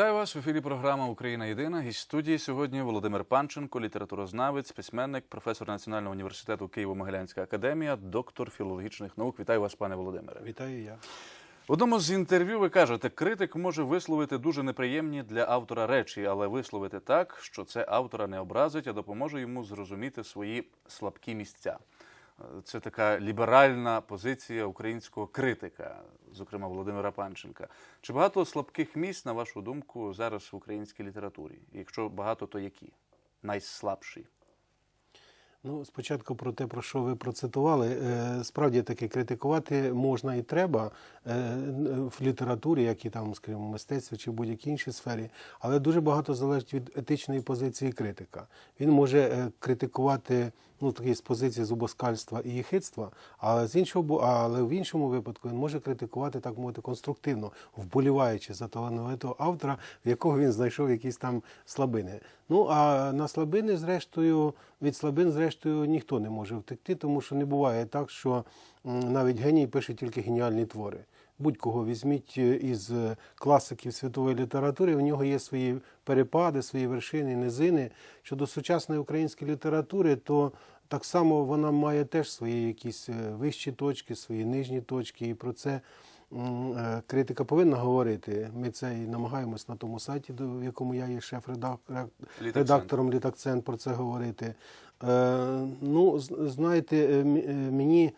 Вітаю вас в ефірі. Програма Україна Єдина. Гість студії сьогодні Володимир Панченко, літературознавець, письменник, професор Національного університету Києво-Могилянська академія, доктор філологічних наук. Вітаю вас, пане Володимире. Вітаю я. В одному з інтерв'ю ви кажете, критик може висловити дуже неприємні для автора речі, але висловити так, що це автора не образить, а допоможе йому зрозуміти свої слабкі місця. Це така ліберальна позиція українського критика, зокрема Володимира Панченка. Чи багато слабких місць, на вашу думку, зараз в українській літературі? Якщо багато, то які? Найслабші? Ну, спочатку про те, про що ви процитували. Е, Справді таки критикувати можна і треба е, в літературі, як і там, скажімо, мистецтві чи будь-якій іншій сфері, але дуже багато залежить від етичної позиції критика. Він може е, критикувати ну, такі з позиції зубоскальства і єхидства, але з іншого але в іншому випадку він може критикувати, так мовити, конструктивно, вболіваючи за талановитого автора, в якого він знайшов якісь там слабини. Ну а на слабини, зрештою, від слабин, зрештою, ніхто не може втекти, тому що не буває так, що навіть геній пише тільки геніальні твори. Будь-кого візьміть е, із е, класиків світової літератури, в нього є свої перепади, свої вершини, низини. Щодо сучасної української літератури, то так само вона має теж свої якісь е, вищі точки, свої нижні точки, і про це критика повинна говорити. Ми це і намагаємось на тому сайті, до- в якому я є шеф-редактором Літакцент. про це говорити. Ну, знаєте, мені,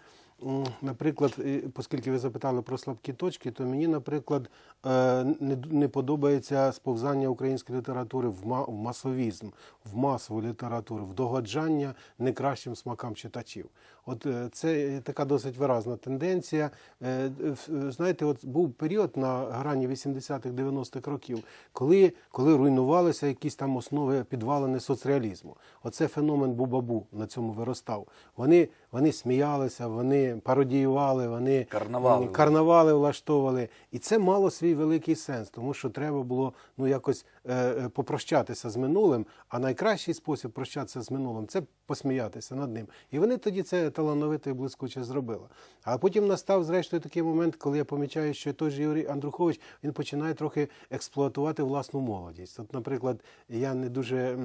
наприклад, оскільки ви запитали про слабкі точки, то мені, наприклад, е, не, подобається сповзання української літератури в, масовізм, в масову літературу, в догоджання некращим смакам читачів. От е, це така досить виразна тенденція. Е, Знаєте, от був період на грані 80-х, 90-х років, коли, коли руйнувалися якісь там основи підвалини соцреалізму. Оце феномен Бубабу на цьому виростав. Вони, вони сміялися, вони пародіювали, вони Карнавали. карнавали влаштовували. І це мало свій великий сенс, тому що треба було ну якось е, е, попрощатися з минулим. А найкращий спосіб прощатися з минулим це посміятися над ним. І вони тоді це талановито і блискуче зробили. А потім настав, зрештою, такий момент, коли я помічаю, що той же Юрій Андрухович він починає трохи експлуатувати власну молодість. От, наприклад, я не дуже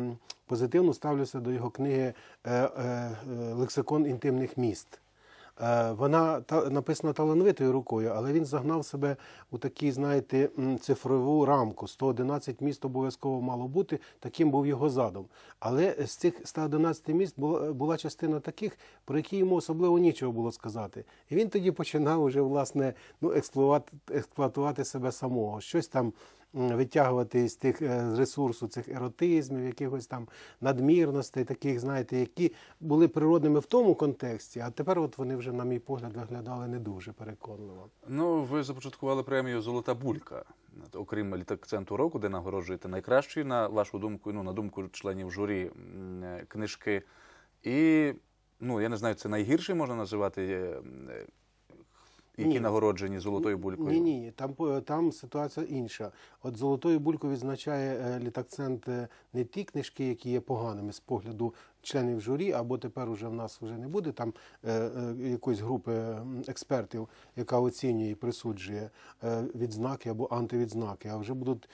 позитивно ставлюся до його книги е, е, Лексикон інтимних міст. Е, Вона та, написана талановитою рукою, але він загнав себе у такі, знаєте, цифрову рамку. 111 міст обов'язково мало бути, таким був його задум. Але з цих 111 міст була, частина таких, про які йому особливо нічого було сказати. І він тоді починав уже власне ну, експлуатувати, себе самого. Щось там витягувати з тих е, з ресурсу цих еротизмів, якихось там надмірностей, таких, знаєте, які були природними в тому контексті, а тепер от вони вже, на мій погляд, виглядали не дуже переконливо. Ну, ви започаткували премію Золота булька, окрім літакценту року, де нагороджуєте найкращі, на вашу думку, ну, на думку членів журі е, книжки. І, ну, я не знаю, це найгірший можна називати, е, які Ні. нагороджені золотою булькою. Ні, ні, там там ситуація інша. От золотою булькою відзначає е, літакцент е, не ті книжки, які є поганими з погляду членів журі, або тепер уже в нас вже не буде там е, е, якоїсь групи експертів, яка оцінює і присуджує е, відзнаки або антивідзнаки, а вже будуть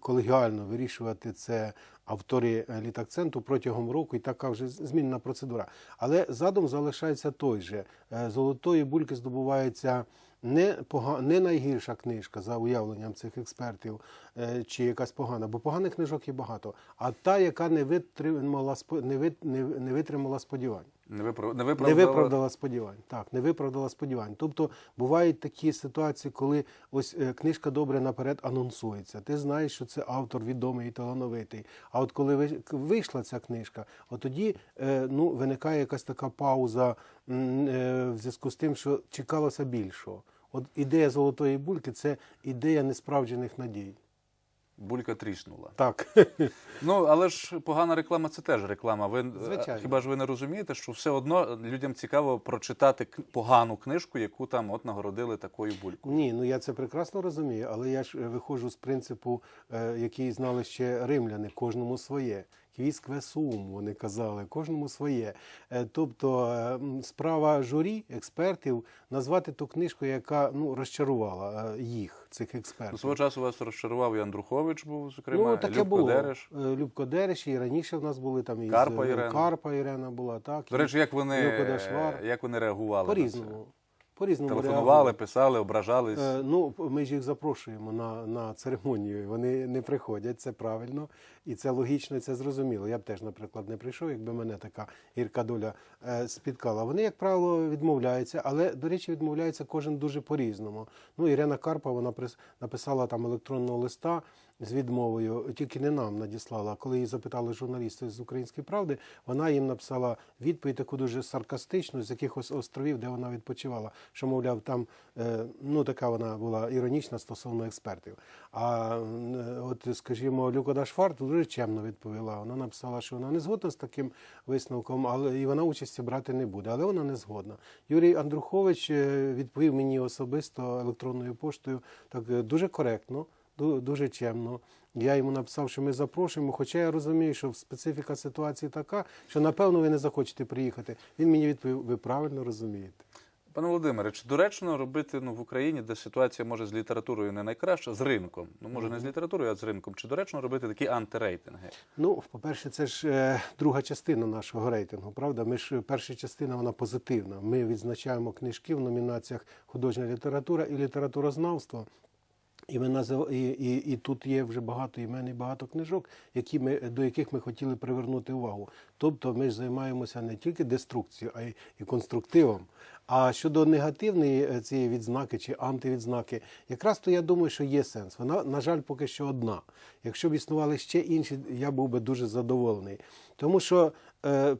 колегіально вирішувати це автори літакценту протягом року, і така вже з- змінена процедура. Але задум залишається той же. Золотої бульки здобувається не пога... не найгірша книжка за уявленням цих експертів, е, чи якась погана, бо поганих книжок є багато, а та, яка не витримала не, вит... не... витримала сподівань. Не, виправ... не Не виправдала. виправдала сподівань. Так, не виправдала сподівань. Тобто бувають такі ситуації, коли ось е, книжка добре наперед анонсується. Ти знаєш, що це автор відомий і талановитий. А от коли вийшла ця книжка, от тоді е, ну, виникає якась така пауза в зв'язку з тим, що чекалося більшого. От ідея золотої бульки це ідея несправджених надій. Булька тріснула. Так. Ну, але ж погана реклама це теж реклама. Ви Звичайно. хіба ж ви не розумієте, що все одно людям цікаво прочитати погану книжку, яку там от нагородили такою булькою. Ні, ну я це прекрасно розумію, але я ж е, виходжу з принципу, е, який знали ще римляни, кожному своє. Квіскве сум, вони казали, кожному своє. Е, Тобто е, справа журі, експертів, назвати ту книжку, яка ну, розчарувала е, їх, цих Ну, експертів. Свого часу вас розчарував і Андрухович був, зокрема, Ну, таке Любко було. Дереш. Любко Дереш, і раніше в нас були там і Карпа Ірена. Карпа Ірена була, так. До речі, як вони, як вони реагували на це? По-різному. Телефонували, реагували. писали, ображались. Е, Ну, ми ж їх запрошуємо на, на церемонію. Вони не приходять, це правильно, і це логічно, і це зрозуміло. Я б теж, наприклад, не прийшов, якби мене така гірка доля е, спіткала. Вони, як правило, відмовляються, але, до речі, відмовляється кожен дуже по-різному. Ну, Ірина Карпа вона прис- написала там електронного листа з відмовою, тільки не нам надіслала. Коли її запитали журналісти з Української правди, вона їм написала відповідь таку дуже саркастичну з якихось островів, де вона відпочивала. Що, мовляв, там е, ну така вона була іронічна стосовно експертів. А е, от, скажімо, Люка Дашфар дуже чемно відповіла. Вона написала, що вона не згодна з таким висновком, але і вона участі брати не буде. Але вона не згодна. Юрій Андрухович е, відповів мені особисто електронною поштою так дуже коректно. Ду- Дуже чемно. Я йому написав, що ми запрошуємо, хоча я розумію, що специфіка ситуації така, що напевно ви не захочете приїхати. Він мені відповів, ви правильно розумієте. Пане Володимире, чи доречно робити ну, в Україні, де ситуація може з літературою не найкраща, з ринком? Ну, може, не з літературою, а з ринком. Чи доречно робити такі антирейтинги? Ну, по-перше, це ж е, друга частина нашого рейтингу, правда? Ми ж перша частина вона позитивна. Ми відзначаємо книжки в номінаціях художня література і літературознавство. І, ми назив... і, і, і тут є вже багато імен і багато книжок, які ми, до яких ми хотіли привернути увагу. Тобто ми ж займаємося не тільки деструкцією, а й і конструктивом. А щодо негативної е, цієї відзнаки чи антивідзнаки, якраз то я думаю, що є сенс. Вона, на жаль, поки що одна. Якщо б існували ще інші, я був би дуже задоволений. Тому що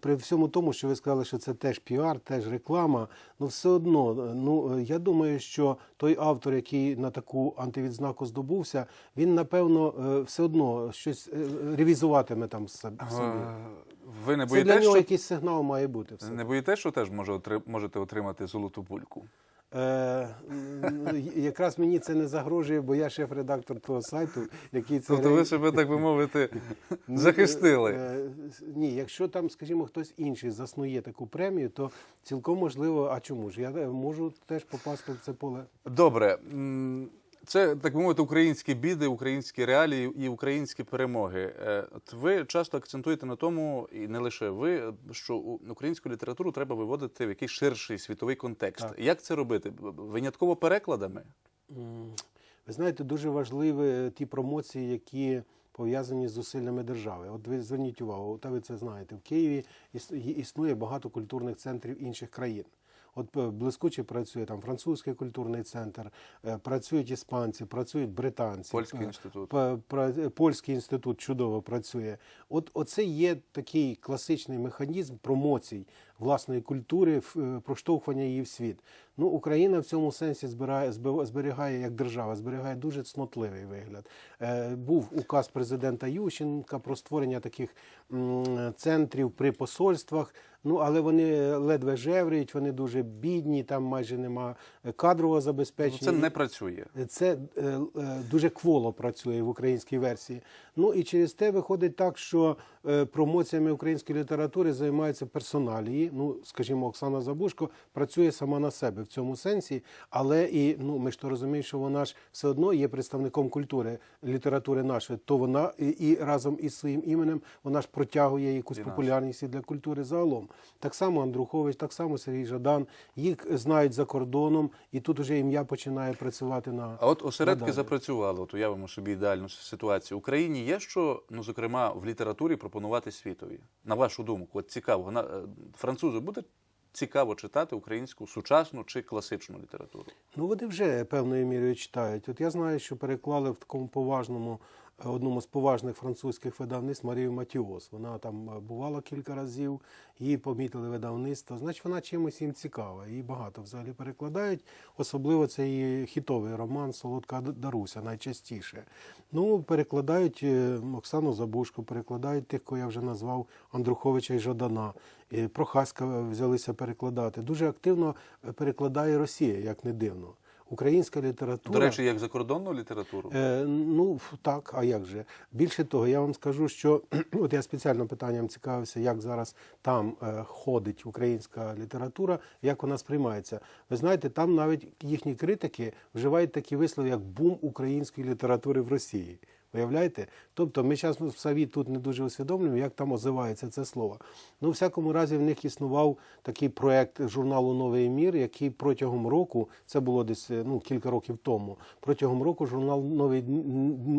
при всьому тому, що ви сказали, що це теж піар, теж реклама, ну все одно, е, ну е, я думаю, що той автор, який на таку антивідзнаку здобувся, він напевно е, все одно щось е, ревізуватиме там собі. Е, Ви не Це для нього що, якийсь сигнал має бути. Все. не боїтесь, що теж можете отримати золоту пульку? Е, якраз мені це не загрожує, бо я шеф-редактор того сайту, який це Тобто ви себе, так би мовити, захистили. Е, Ні, якщо там, скажімо, хтось інший заснує таку премію, то цілком можливо, а чому ж? Я е, можу теж попасти в це поле. Добре. Це, так би мовити, українські біди, українські реалії і українські перемоги. Е, От ви часто акцентуєте на тому, і не лише ви, що українську літературу треба виводити в якийсь ширший світовий контекст. Так. Як це робити? Винятково перекладами? Ви знаєте, дуже важливі ті промоції, які пов'язані з зусиллями держави. От ви зверніть увагу, та ви це знаєте, в Києві іс- існує багато культурних центрів інших країн. От е, блискуче працює там французький культурний центр, е, працюють іспанці, працюють британці. Польський Е, інститут. Польський інститут чудово працює. От оце є такий класичний механізм промоцій власної культури, проштовхування її в світ. Ну, Україна в цьому сенсі збирає, зберігає як держава, зберігає дуже цнотливий вигляд. Був указ президента Ющенка про створення таких центрів при посольствах. Ну, але вони ледве жевріють, вони дуже бідні, там майже нема кадрового Ну, забезпечення. Це не працює. Це е, е, дуже кволо працює в українській версії. Ну і через те виходить так, що е, промоціями української літератури займаються персоналії. Ну, скажімо, Оксана Забушко працює сама на себе в цьому сенсі, але і ну ми ж то розуміємо, що вона ж все одно є представником культури, літератури нашої, то вона і, і разом із своїм іменем вона ж протягує якусь І популярність і для культури загалом. Так само Андрухович, так само Сергій Жадан. Їх знають за кордоном, і тут уже ім'я починає працювати на А от осередки Надалі. запрацювали. От уявимо собі ідеальну ситуацію. Україні є що, ну зокрема, в літературі пропонувати світові. На вашу думку, от цікаво, вона е, французу буде цікаво читати українську сучасну чи класичну літературу. Ну, вони вже певною мірою читають. От я знаю, що переклали в такому поважному, одному з поважних французьких видавництв Марію Матіос. Вона там е, бувала кілька разів, її помітили видавництво. Значить, вона чимось їм цікава. Її багато взагалі перекладають. Особливо це її хітовий роман Солодка Даруся найчастіше. Ну, перекладають е, Оксану Забушку, перекладають тих, кого я вже назвав Андруховича і Жадана. Прохаська взялися перекладати. Дуже активно е, перекладає Росія, як не дивно. Українська література. До речі, як закордонну літературу? Е, ну так, а як же? Більше того, я вам скажу, що от я спеціально питанням цікавився, як зараз там е, ходить українська література, як вона сприймається. Ви знаєте, там навіть їхні критики вживають такі вислови, як бум української літератури в Росії. Виявляєте? Тобто ми зараз в САВІ тут не дуже усвідомлюємо, як там озивається це слово. Ну, у всякому разі, в них існував такий проект журналу Новий мір, який протягом року, це було десь е, ну, кілька років тому, протягом року журнал Новий,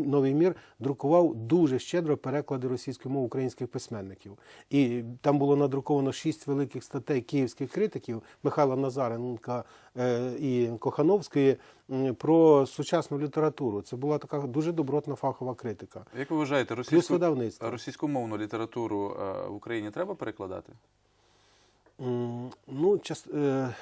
Новий мір друкував дуже щедро переклади російської мови українських письменників. І там було надруковано шість великих статей київських критиків Михайла Назаренка е, і Кохановської про сучасну літературу. Це була така дуже добротна фахова критика. Як ви вважаєте, російську, російськомовну літературу е, в Україні треба перекладати? Ну, час, е,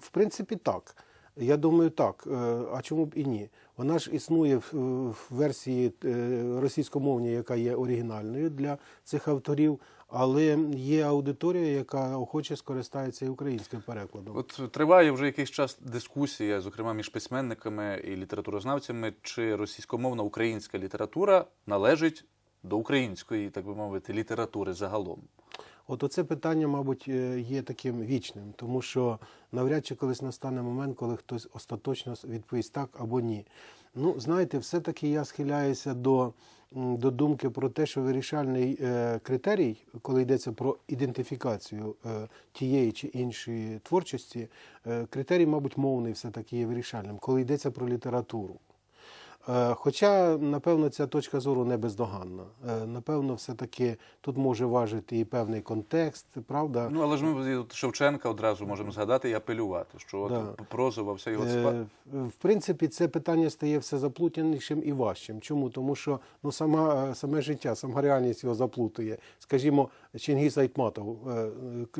в принципі, так. Я думаю, так. Е, А чому б і ні? Вона ж існує в, версії е, російськомовній, яка є оригінальною для цих авторів, але є аудиторія, яка охоче скористається і українським перекладом. От триває вже якийсь час дискусія, зокрема між письменниками і літературознавцями, чи російськомовна українська література належить до української, так би мовити, літератури загалом. От оце питання, мабуть, е, є таким вічним, тому що навряд чи колись настане момент, коли хтось остаточно відповість так або ні. Ну, знаєте, все-таки я схиляюся до, до думки про те, що вирішальний е, критерій, коли йдеться про ідентифікацію е, тієї чи іншої творчості, е, критерій, мабуть, мовний все-таки є вирішальним, коли йдеться про літературу. Е, Хоча, напевно, ця точка зору не бездоганна. Е, Напевно, все-таки тут може важити і певний контекст, правда? Ну але ж ми Шевченка одразу можемо згадати і апелювати, що от Да. прозова вся його Е, спа... В принципі, це питання стає все заплутанішим і важчим. Чому? Тому що ну, сама, саме життя, сама реальність його заплутує. Скажімо, Чингіз Айтматов,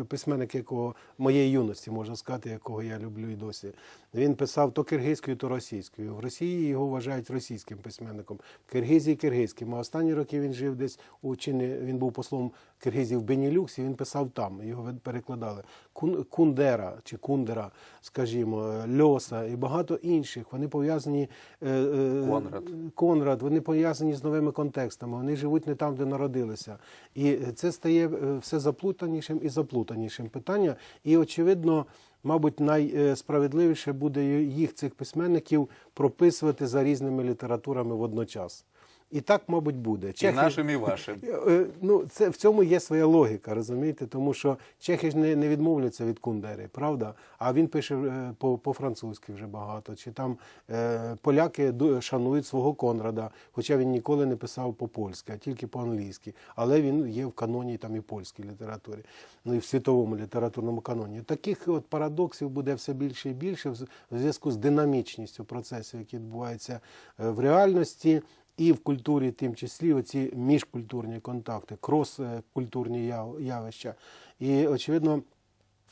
письменник, якого моєї юності, можна сказати, якого я люблю і досі. Він писав то киргизькою, то російською. В Росії його вважають російським письменником, в Киргизії киргизьким. А останні роки він жив десь у чи не- він був послом Киргизів в Бенілюксі, він писав там, його перекладали. Кун- Кундера чи Кундера, скажімо, Льоса і багато інших. Вони пов'язані е, е, Конрад. Конрад, вони пов'язані з новими контекстами. Вони живуть не там, де народилися. І це стає е, все заплутанішим і заплутанішим питання. І очевидно. Мабуть, найсправедливіше буде їх цих письменників прописувати за різними літературами водночас. І так, мабуть, буде. і нашим, і вашим. Е, Ну, це в цьому є своя логіка, розумієте? Тому що чехи ж не, не відмовляться від Кундери, правда? А він пише е, по, по-французьки вже багато. Чи там е, поляки шанують свого Конрада, хоча він ніколи не писав по-польськи, а тільки по-англійськи. Але він є в каноні там і польській літературі, ну і в світовому літературному каноні. Таких от парадоксів буде все більше і більше в зв'язку з динамічністю процесів, які відбуваються е, в реальності. І в культурі, тим числі, оці міжкультурні контакти, крос-культурні явища. І, очевидно,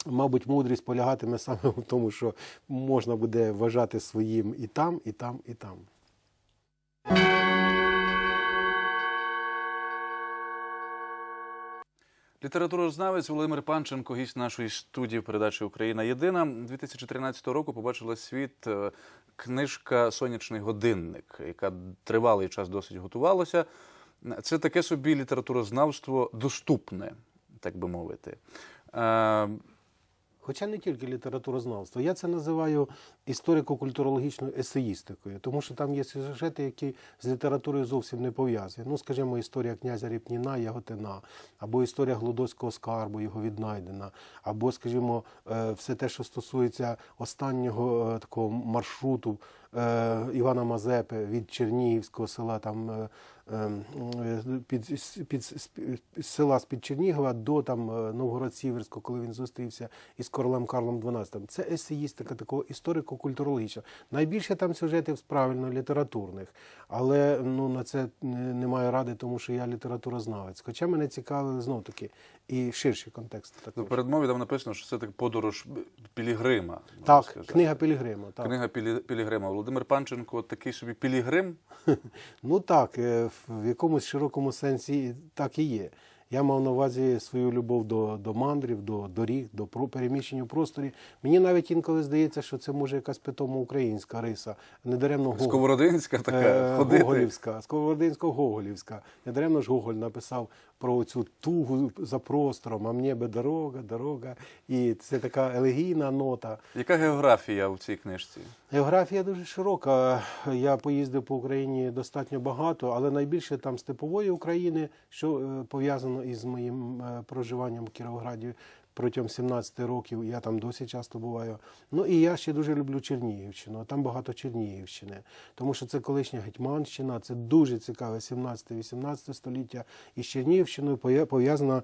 мабуть, мудрість полягатиме саме в тому, що можна буде вважати своїм і там, і там, і там. Літературознавець Володимир Панченко, гість нашої студії в передачі Україна Єдина 2013 року побачила світ е, книжка Сонячний годинник, яка тривалий час досить готувалася. Це таке собі літературознавство доступне, так би мовити. Е, Хоча не тільки літературознавство. Я це називаю історико-культурологічною есеїстикою, тому що там є сюжети, які з літературою зовсім не пов'язані. Ну, скажімо, історія князя Ріпніна, Яготина, або історія Глодоцького скарбу, його віднайдена, або, скажімо, е, все те, що стосується останнього е, такого маршруту е, Івана Мазепи від Чернігівського села там. Під, під, з села з-під Чернігова до там Новгород-Сіверського, коли він зустрівся із королем Карлом XII. Це есеїстика такого історико-культурологічна. Найбільше там сюжетів правильно літературних, але ну на це немає ради, тому що я літературознавець. Хоча мене цікавили знов таки і ширші контексти. в Також. передмові там написано, що це так подорож Пілігрима. Так, сказати. книга Пілігрима. Так. Книга Пілі- Пілігрима. Володимир Панченко такий собі Пілігрим. Ну так, е, в якомусь широкому сенсі так і є. Я мав на увазі свою любов до, до мандрів, до доріг, до про- переміщення в просторі. Мені навіть інколи здається, що це може якась питома українська риса. Недаремно Гогол. Сковородинська така Е, ходити. Гоголівська, Сковородинсько-Гоголівська. Недаремно ж Гоголь написав про цю тугу за простором, а мені би дорога, дорога. І це така елегійна нота. Яка географія в цій книжці? Географія дуже широка. Я поїздив по Україні достатньо багато, але найбільше там степової України, що е, пов'язано із моїм е, проживанням в Кіровограді протягом 17 років. Я там досі часто буваю. Ну і я ще дуже люблю Чернігівщину. Там багато Чернігівщини, тому що це колишня Гетьманщина, це дуже цікаве 17-18 століття. І з Чернігівщиною пов'я- пов'язана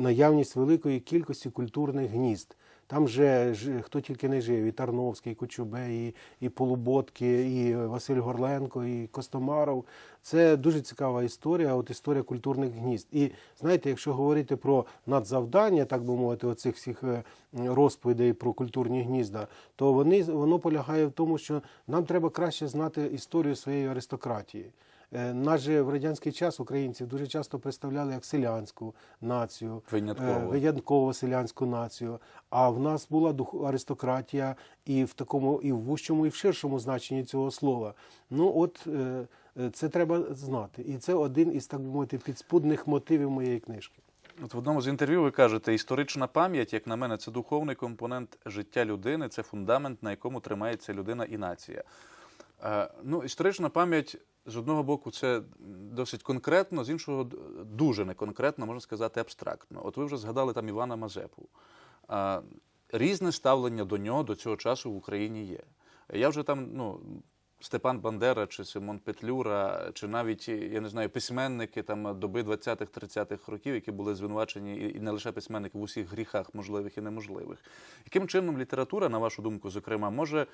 наявність великої кількості культурних гнізд. Там же хто тільки не жив, і Тарновський, і Кочубей, і, і Полуботки, і Василь Горленко, і Костомаров. Це дуже цікава історія, от історія культурних гнізд. І знаєте, якщо говорити про надзавдання, так би мовити, оцих всіх е, розповідей про культурні гнізда, то вони воно полягає в тому, що нам треба краще знати історію своєї аристократії. Е, Нас же в радянський час українців дуже часто представляли як селянську націю, Винятково. е, винятково селянську націю. А в нас була аристократія і в такому, і в вущому, і в ширшому значенні цього слова. Ну от е, це треба знати. І це один із так би мовити підспудних мотивів моєї книжки. От в одному з інтерв'ю ви кажете, історична пам'ять, як на мене, це духовний компонент життя людини, це фундамент, на якому тримається людина і нація. Ну, історична пам'ять з одного боку це досить конкретно, з іншого дуже неконкретно, можна сказати, абстрактно. От ви вже згадали там Івана Мазепу. Різне ставлення до нього до цього часу в Україні є. Я вже там, ну. Степан Бандера чи Симон Петлюра, чи навіть я не знаю, письменники там доби 20-30-х років, які були звинувачені, і- не лише письменники в усіх гріхах можливих і неможливих. Яким чином література, на вашу думку, зокрема, може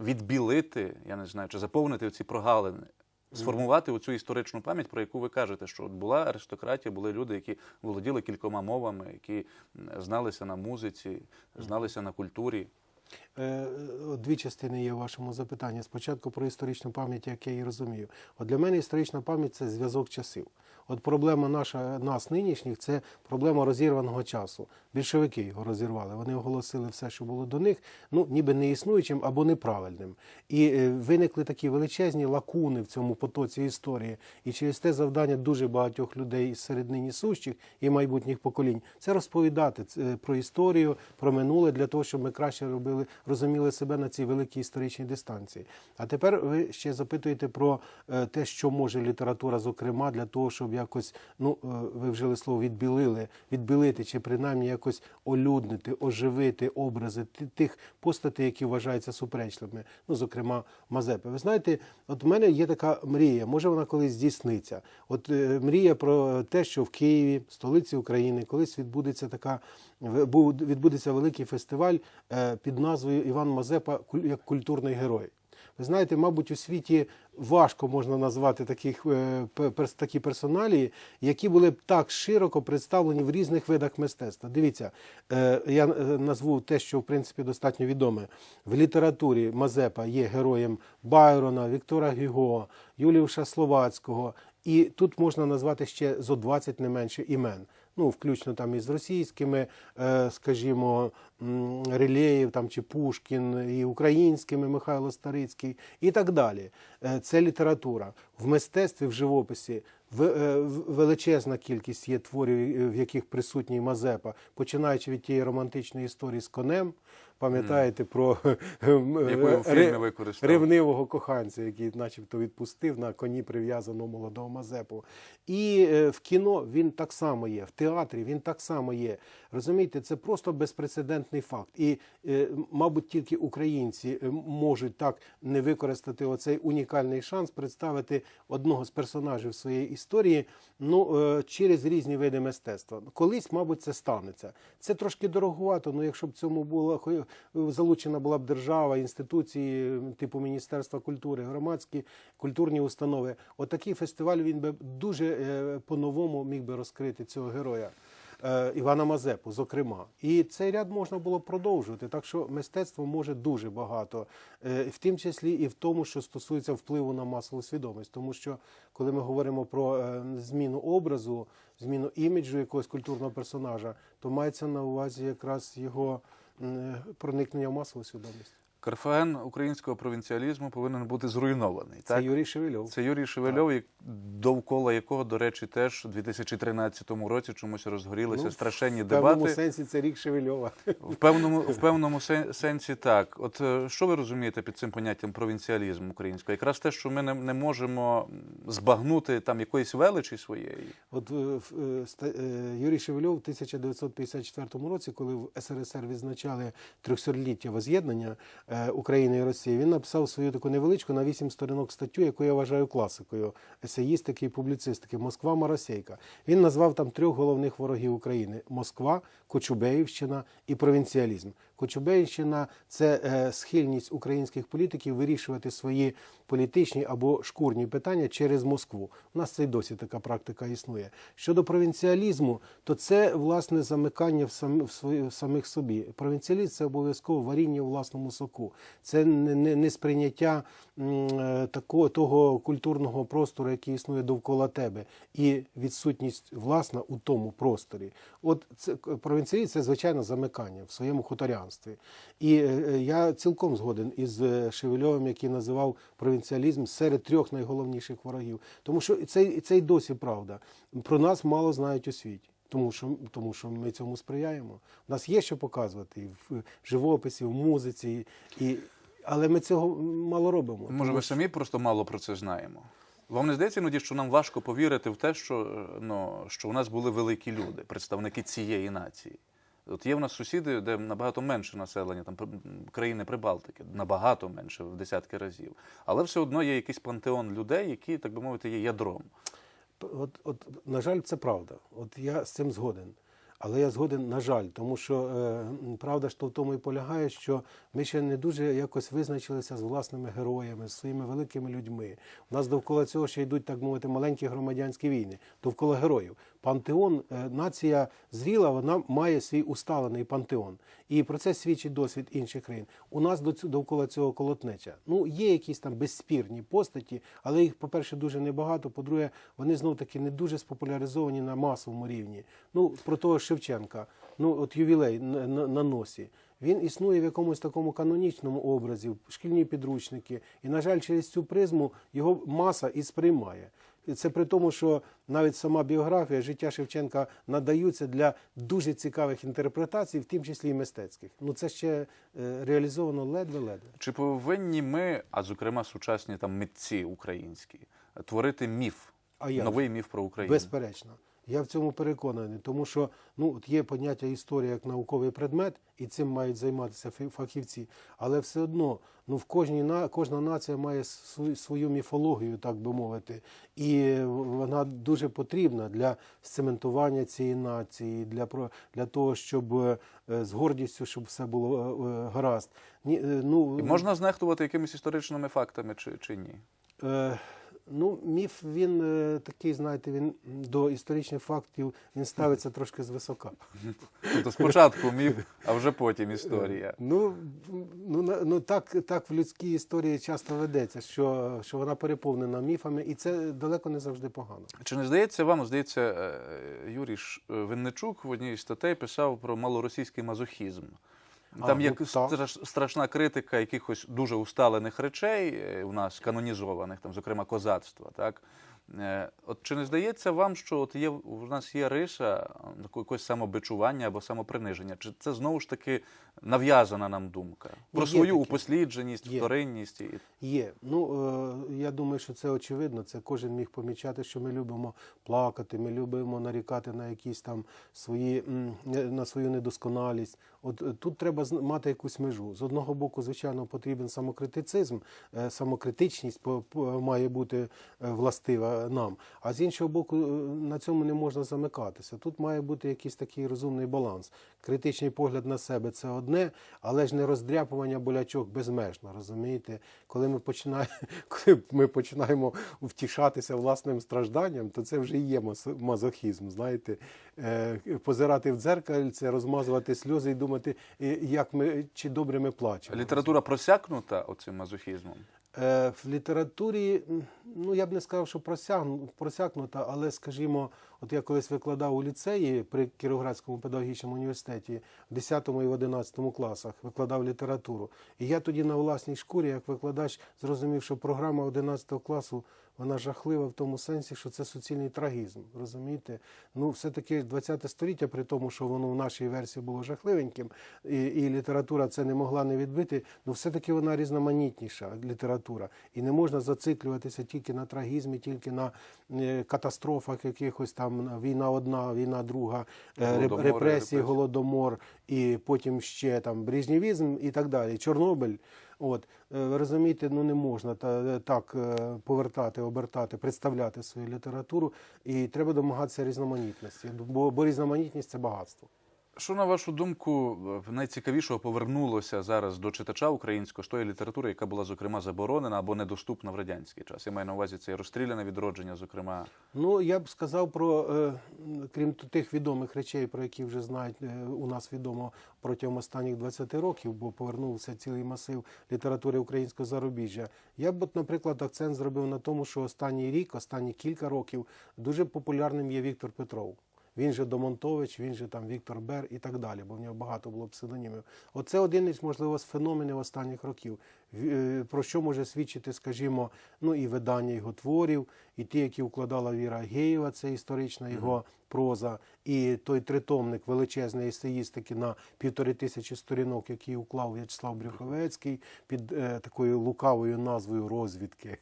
відбілити, я не знаю, чи заповнити ці прогалини, сформувати оцю історичну пам'ять, про яку ви кажете, що от була аристократія, були люди, які володіли кількома мовами, які зналися на музиці, зналися на культурі. Е, от Дві частини є в вашому запитанні. Спочатку про історичну пам'ять, як я її розумію. От для мене історична пам'ять це зв'язок часів. От проблема наша нас нинішніх це проблема розірваного часу. Більшовики його розірвали. Вони оголосили все, що було до них, ну ніби не існуючим або неправильним. І е, виникли такі величезні лакуни в цьому потоці історії. І через те завдання дуже багатьох людей серед нині сущих і майбутніх поколінь це розповідати про історію, про минуле для того, щоб ми краще робили, розуміли себе на цій великій історичній дистанції. А тепер ви ще запитуєте про е, те, що може література, зокрема, для того, щоб якось, ну е, ви вжили слово відбілили, відбілити чи принаймні якось олюднити, оживити образи ти- тих постатей, які вважаються суперечливими. Ну, зокрема, Мазепи. Ви знаєте, от в мене є така мрія, може вона колись здійсниться. От е, мрія про те, що в Києві, столиці України, колись відбудеться така відбудеться великий фестиваль е, під назвою Іван Мазепа як культурний герой. Ви знаєте, мабуть, у світі важко можна назвати таких, е, такі персоналії, які були б так широко представлені в різних видах мистецтва. Дивіться, е, я назву те, що в принципі достатньо відоме. В літературі Мазепа є героєм Байрона, Віктора Гюго, Юліуша Словацького. І тут можна назвати ще зо 20 не менше імен. Ну, включно там із російськими, е, скажімо, м, Релєєв там чи Пушкін, і українськими Михайло Старицький, і так далі. Е, Це література. В мистецтві, в живописі е, величезна кількість є творів, в яких присутній Мазепа, починаючи від тієї романтичної історії з конем. Пам'ятаєте про е, використав. ревнивого коханця, який, начебто, відпустив на коні прив'язаного молодого Мазепу. І е, в кіно він так само є, в театрі він так само є. Розумієте, це просто безпрецедентний факт. І, е, мабуть, тільки українці можуть так не використати оцей унікальний шанс представити одного з персонажів своєї історії ну, через різні види мистецтва. Колись, мабуть, це станеться. Це трошки дорогувато, але якщо б цьому була хо- залучена була б держава, інституції типу Міністерства культури, громадські культурні установи, отакий фестиваль він би дуже е, по-новому міг би розкрити цього героя. е, Івана Мазепу, зокрема. І цей ряд можна було продовжувати. Так що мистецтво може дуже багато, е, в тим числі і в тому, що стосується впливу на масову свідомість. Тому що коли ми говоримо про зміну образу, зміну іміджу якогось культурного персонажа, то мається на увазі якраз його проникнення в масову свідомість. Карфаген українського провінціалізму повинен бути зруйнований. Це так? Юрій Шевельов. Це Юрій Шевельов, як- довкола якого, до речі, теж у 2013 році чомусь розгорілися Ну, страшенні В певному дебати. сенсі це рік Шевельова. В певному, в певному сенсі так. От е, що ви розумієте під цим поняттям провінціалізм українського? Якраз те, що ми не, не можемо збагнути там якоїсь величі своєї. От в- е, е, Юрій Шевельов в 1954 році, коли в СРСР відзначали 300-ліття воз'єднання України і Росії, він написав свою таку невеличку на вісім сторінок статтю, яку я вважаю класикою есеїстики і публіцистики Москва Маросейка. Він назвав там трьох головних ворогів України: Москва, Кочубеївщина і провінціалізм. Кочубеївщина це е, схильність українських політиків вирішувати свої політичні або шкурні питання через Москву. У нас це й досі така практика існує. Щодо провінціалізму, то це власне замикання в, сам, в, самих собі. Провінціалізм це обов'язково варіння у власному соку. Це не, не, не сприйняття е, такого того культурного простору, який існує довкола тебе, і відсутність власна у тому просторі. От це провінціалізм це звичайно замикання в своєму хуторянстві. І е, е, я цілком згоден із е, Шевельовим, який називав провінціалізм серед трьох найголовніших ворогів. Тому що і це, і це й досі правда. Про нас мало знають у світі. Тому що, тому що ми цьому сприяємо. У нас є що показувати і в живописі, в музиці, і, але ми цього мало робимо. Може, ми самі просто мало про це знаємо. Вам не здається іноді, що нам важко повірити в те, що, ну, що у нас були великі люди, представники цієї нації. От є в нас сусіди, де набагато менше населення, там країни Прибалтики, набагато менше в десятки разів. Але все одно є якийсь пантеон людей, які, так би мовити, є ядром. От, от, на жаль, це правда. От я з цим згоден. Але я згоден, на жаль, тому що е, правда ж то в тому і полягає, що ми ще не дуже якось визначилися з власними героями, з своїми великими людьми. У нас довкола цього ще йдуть, так мовити, маленькі громадянські війни, довкола героїв. Пантеон, е, нація зріла, вона має свій усталений пантеон. І про це свідчить досвід інших країн. У нас довкола цього колотнеча. Ну, є якісь там безспірні постаті, але їх, по-перше, дуже небагато. По-друге, вони знов таки не дуже спопуляризовані на масовому рівні. Ну, про того Шевченка, ну от ювілей на, на носі. Він існує в якомусь такому канонічному образі, шкільні підручники. І, на жаль, через цю призму його маса і сприймає. І це при тому, що навіть сама біографія життя Шевченка надаються для дуже цікавих інтерпретацій, в тім числі і мистецьких. Ну це ще е, реалізовано ледве-ледве. Чи повинні ми, а зокрема сучасні там митці українські, творити міф, А новий міф про Україну? Безперечно. Я в цьому переконаний, тому що ну от є поняття історія як науковий предмет, і цим мають займатися фахівці. Але все одно, ну в кожній на кожна нація має свою, міфологію, так би мовити, і вона дуже потрібна для сцементування цієї нації, для про для того, щоб е, з гордістю, щоб все було е, е, гаразд. Ні, ну І можна знехтувати якимись історичними фактами чи, чи ні? Е, ну, міф він е, такий, знаєте, він до історичних фактів він ставиться трошки звисока. Тобто спочатку міф, а вже потім історія. Ну, ну, ну так, так в людській історії часто ведеться, що, що вона переповнена міфами, і це далеко не завжди погано. Чи не здається вам, здається, е, Юрій е, Винничук в одній з статей писав про малоросійський мазохізм. Там ну, є страш- страшна критика якихось дуже усталених речей е, у нас, канонізованих, там, зокрема, козацтва. Так? Е, От чи не здається вам, що от є, у нас є риса якогось самобичування або самоприниження? Чи це знову ж таки нав'язана нам думка? Про Є свою таке. упослідженість, Є. вторинність? Є. Ну, е, я думаю, що це очевидно. Це кожен міг помічати, що ми любимо плакати, ми любимо нарікати на якісь там свої на свою недосконалість. От е, тут треба мати якусь межу. З одного боку, звичайно, потрібен самокритицизм, е, самокритичність має бути е, властива нам. А з іншого боку, на цьому не можна замикатися. Тут має бути якийсь такий розумний баланс. Критичний погляд на себе це одне, але ж не роздряпування болячок безмежно. Розумієте, коли ми починаємо, коли ми починаємо втішатися власним стражданням, то це вже є мазохізм. Знаєте, позирати в дзеркальце, розмазувати сльози і думати, е, як ми чи добре ми плачемо. Література просякнута оцим мазохізмом. Е, В літературі, ну я б не сказав, що просякнута, але скажімо, от я колись викладав у ліцеї при Кіровоградському педагогічному університеті в 10 і в 11 класах, викладав літературу. І я тоді на власній шкурі, як викладач, зрозумів, що програма 11 класу вона жахлива в тому сенсі, що це суцільний трагізм. Розумієте? Ну, все-таки 20 століття, при тому, що воно в нашій версії було жахливеньким, і, і література це не могла не відбити, ну все-таки вона різноманітніша література. І не можна зациклюватися тільки на трагізмі, тільки на е, катастрофах якихось там війна одна, війна друга, е, Голодомор, репресії, репресії. голодомор, і потім ще там брежнєвізм і так далі. Чорнобиль. От е, розумієте, ну не можна та так е, повертати, обертати, представляти свою літературу, і треба домагатися різноманітності, бо, бо різноманітність це багатство. Що, на вашу думку, найцікавішого повернулося зараз до читача українського з тої літератури, яка була, зокрема, заборонена або недоступна в радянський час? Я маю на увазі це розстріляне відродження, зокрема. Ну, я б сказав про, е, крім тих відомих речей, про які вже знають, е, у нас відомо протягом останніх 20 років, бо повернувся цілий масив літератури українського зарубіжжя. Я б, от, наприклад, акцент зробив на тому, що останній рік, останні кілька років дуже популярним є Віктор Петров. Він же Домонтович, він же там Віктор Бер і так далі, бо в нього багато було псевдонімів. Оце один із, можливо, з феноменів останніх років. Е, Про що може свідчити, скажімо, ну і видання його творів, і ті, які вкладала Віра Геєва, це історична його проза, і той тритомник величезної есеїстики на півтори тисячі сторінок, який уклав В'ячеслав Брюховецький під е, такою лукавою назвою розвідки.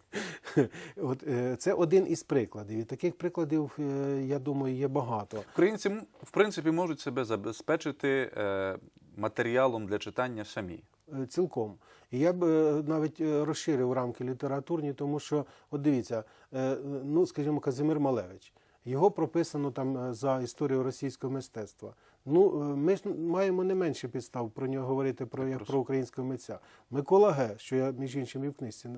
От е, це один із прикладів. І таких прикладів, е, я думаю, є багато. Українці, в принципі, можуть себе забезпечити е, матеріалом для читання самі. Е, Цілком. І я б е, навіть е, розширив рамки літературні, тому що, от дивіться, ну, скажімо, Казимир Малевич. Його прописано там за історію російського мистецтва. Ну, е, ми ж маємо не менше підстав про нього говорити про як про українського митця. Микола Ге, що я між іншим і в книжці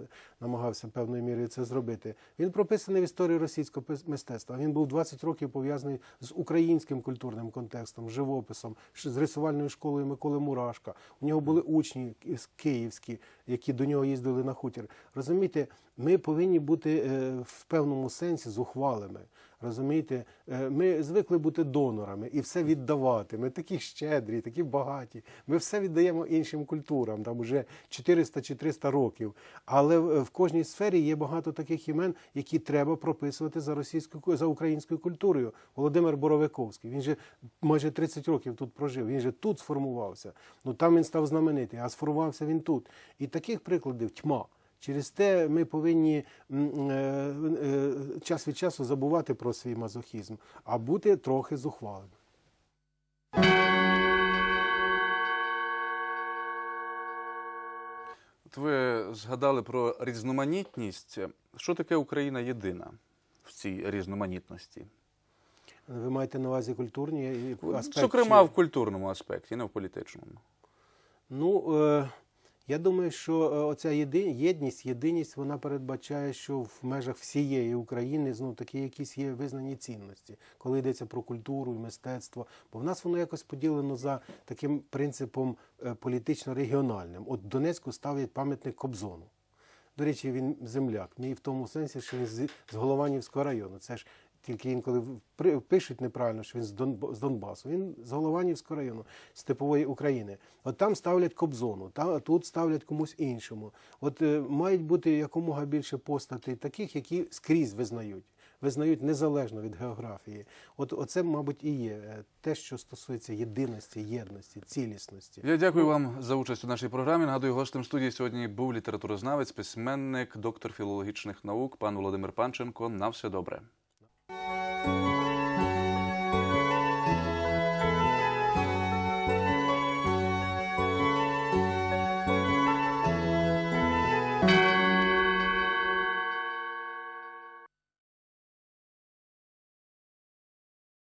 намагався певною мірою це зробити. Він прописаний в історії російського мистецтва. Він був 20 років пов'язаний з українським культурним контекстом, живописом, з рисувальною школою Миколи Мурашка. У нього були учні ки- київські, які до нього їздили на хутір. Розумієте, ми повинні бути е, в певному сенсі зухвалими. Розумієте, Е, ми звикли бути донорами і все віддавати. Ми такі щедрі, такі багаті. Ми все віддаємо іншим культурам, там уже 400 чи 300 років. Але в кожній сфері є багато таких імен, які треба прописувати за російською за українською культурою. Володимир Боровиковський. Він же майже 30 років тут прожив. Він же тут сформувався. Ну там він став знаменитий, а сформувався він тут. І таких прикладів тьма. Через те ми повинні е, е, час від часу забувати про свій мазохізм, а бути трохи зухвалими. От ви згадали про різноманітність. Що таке Україна єдина в цій різноманітності? Ви маєте на увазі культурні аспекти? Зокрема, в культурному аспекті, не в політичному. Ну, е, я думаю, що е, оця єдність, єдиність, вона передбачає, що в межах всієї України знов таки якісь є визнані цінності, коли йдеться про культуру і мистецтво. Бо в нас воно якось поділено за таким принципом е, політично-регіональним. От Донецьку ставлять пам'ятник Кобзону. До речі, він земляк. Мій в тому сенсі, що він з Голованівського району. Це ж тільки інколи пишуть неправильно, що він з Донбасу. Він з Голованівського району, Степової України. От там ставлять Кобзону, та, тут ставлять комусь іншому. От е, мають бути якомога більше постатей таких, які скрізь визнають. Визнають незалежно від географії. От оце, мабуть, і є е, те, що стосується єдиності, єдності, цілісності. Я дякую вам за участь у нашій програмі. Нагадую, гостем студії сьогодні був літературознавець, письменник, доктор філологічних наук, пан Володимир Панченко. На все добре.